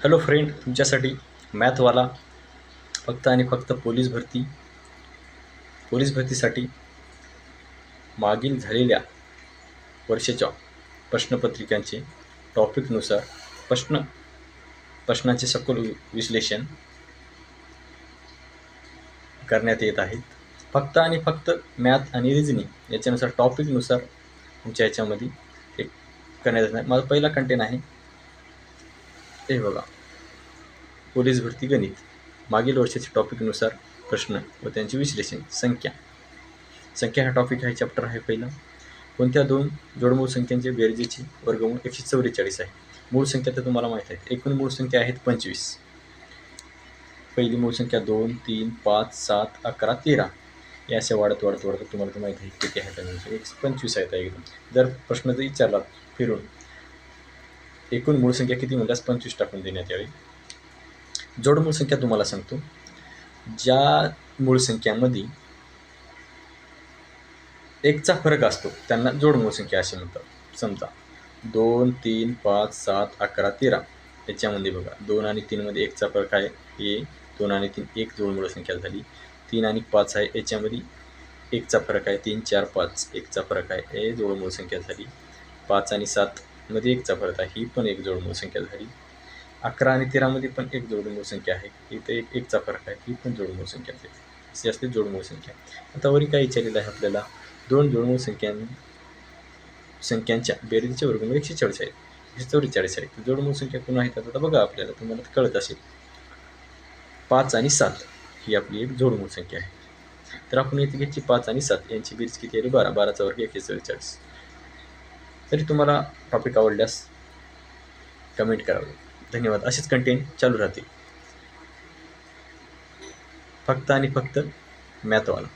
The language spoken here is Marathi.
हॅलो फ्रेंड तुमच्यासाठी मॅथवाला फक्त आणि फक्त पोलीस भरती पोलीस भरतीसाठी मागील झालेल्या वर्षाच्या प्रश्नपत्रिकांचे टॉपिकनुसार प्रश्न प्रश्नांचे सखोल वि- विश्लेषण करण्यात येत आहेत. फक्त आणि फक्त मॅथ आणि रिजनिंग याच्यानुसार टॉपिकनुसार तुमच्या याच्यामध्ये हे करण्यात येत नाही. माझा पहिला कंटेन आहे हे बघा. पोलीस भरती गणित. मागील वर्षाच्या टॉपिकनुसार प्रश्न व त्यांचे विश्लेषण संख्या. संख्या हा टॉपिक आहे चॅप्टर आहे पहिला. कोणत्या दोन जोडमूळ संख्यांचे बेरजेचे वर्गमूळ एकशे चौवेचाळीस आहे? मूळ संख्या तर तुम्हाला माहीत आहे. एकूण मूळ संख्या आहेत पंचवीस. पहिली मूळ संख्या दोन तीन पाच सात अकरा तेरा. या असे वाढत वाढत वाढत तुम्हाला तर माहीत आहे किती आहे? एक पंचवीस आहेत एकदम. जर प्रश्न जर विचारलात फिरून एकूण मूळ संख्या किती म्हणल्यास पंचवीस टाकून देण्यात यावी. जोडमूळ संख्या तुम्हाला सांगतो. ज्या मूळ संख्यामध्ये एकचा फरक असतो त्यांना जोडमूळ संख्या असे म्हणतात. समजा दोन तीन पाच सात अकरा तेरा. याच्यामध्ये बघा दोन आणि तीनमध्ये एकचा फरक आहे हे दोन आणि तीन एक जोडमूळ संख्या झाली. तीन आणि पाच आहे याच्यामध्ये एकचा फरक आहे तीन चार पाच. एकचा फरक आहे हे जोडमूळ संख्या झाली. पाच आणि सात मध्ये एकचा फरक आहे. ही पण एक जोडमूळ संख्या झाली. अकरा आणि तेरामध्ये पण एक जोडमूळ संख्या आहे. इथे एक एकचा फरक आहे. ही पण जोडमूळ संख्या असते अशी असते जोडमूळ संख्या. आता वरी काय विचारलेलं आहे आपल्याला? दोन जोडमूळ संख्यां संख्यांच्या बेरीजच्या वर्गमूळ एकशे चाळीस आहेत. एकशे चौवेचाळीस आहेत. जोडमूळ संख्या कोण आहेत? आता बघा आपल्याला. तुम्हाला कळत असेल. पाच आणि सात ही आपली एक जोडमूळ संख्या आहे. तर आपण इथे घेतली पाच आणि सात. यांची बेरीज किती आली बारा. बाराचा वर्ग एकशे चव्वेचाळीस तरी तुम्हाला टॉपिक आवडल्यास कमेंट करावे. धन्यवाद. असेच कंटेंट चालू राहतील. फक्त आणि फक्त मॅथवाला.